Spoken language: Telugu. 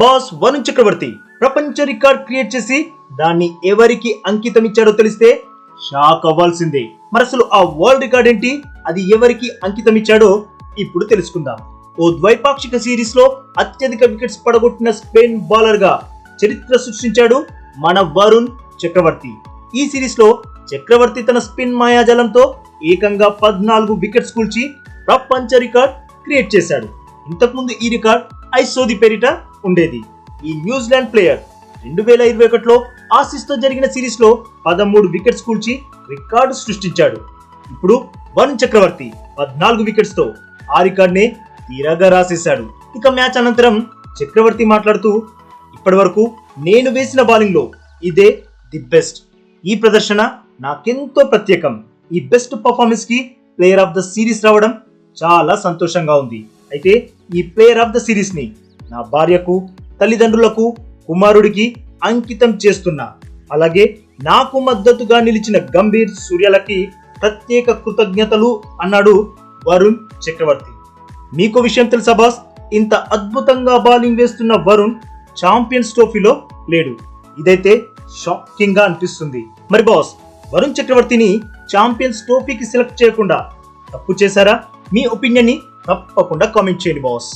బాస్ వరుణ్ చక్రవర్తి ప్రపంచ రికార్డ్ క్రియేట్ చేసి దాన్ని ఎవరికి అంకితం ఇచ్చాడో తెలిస్తే షాక్ అవ్వాల్సిందే. మరి అసలు ఆ వరల్డ్ రికార్డ్ ఏంటి? అది ఎవరికి అంకితం ఇచ్చాడో ఇప్పుడు తెలుసుకుందాం. ఓ ద్వైపాక్షిక సిరీస్లో అత్యధిక వికెట్స్ పడగొట్టిన స్పెయిన్ బౌలర్గా చరిత్ర సృష్టించాడు మన వరుణ్ చక్రవర్తి. ఈ సిరీస్లో చక్రవర్తి తన స్పిన్ మాయాజాలంతో ఏకంగా పద్నాలుగు వికెట్స్ కూల్చి ప్రపంచ రికార్డ్ క్రియేట్ చేశాడు. ఇంతకుముందు ఈ రికార్డ్ ఐసోది పేరిట ఉండేది ఈ న్యూజిలాండ్ ప్లేయర్ రెండు వేల ఇరవై ఒకటిలో ఆసిస్తో జరిగిన సిరీస్లో పదమూడు వికెట్స్ కూల్చి రికార్డు సృష్టించాడు. ఇప్పుడు వరుణ్ చక్రవర్తి పద్నాలుగు వికెట్స్తో ఆ రికార్డ్నే తీరాగా రాసేశాడు. ఇక మ్యాచ్ అనంతరం చక్రవర్తి మాట్లాడుతూ ఇప్పటి వరకు నేను వేసిన బౌలింగ్లో ఇదే ది బెస్ట్. ఈ ప్రదర్శన నాకెంతో ప్రత్యేకం. ఈ బెస్ట్ పర్ఫార్మెన్స్కి ప్లేయర్ ఆఫ్ ద సిరీస్ రావడం చాలా సంతోషంగా ఉంది. అయితే ఈ ప్లేయర్ ఆఫ్ ద సిరీస్ని నా భార్యకు తల్లిదండ్రులకు కుమారుడికి అంకితం చేస్తున్నా. అలాగే నాకు మద్దతుగా నిలిచిన గంభీర్ సూర్యలకి ప్రత్యేక కృతజ్ఞతలు అన్నాడు వరుణ్ చక్రవర్తి. మీకు విషయం తెలుసా బాస్? ఇంత అద్భుతంగా బౌలింగ్ వేస్తున్న వరుణ్ ఛాంపియన్స్ ట్రోఫీలో లేడు. ఇదైతే షాకింగ్గా అనిపిస్తుంది. మరి బాస్ వరుణ్ చక్రవర్తిని ఛాంపియన్స్ ట్రోఫీకి సెలెక్ట్ చేయకుండా తప్పు చేశారా? మీ ఒపీనియన్ని తప్పకుండా కామెంట్ చేయండి బాస్.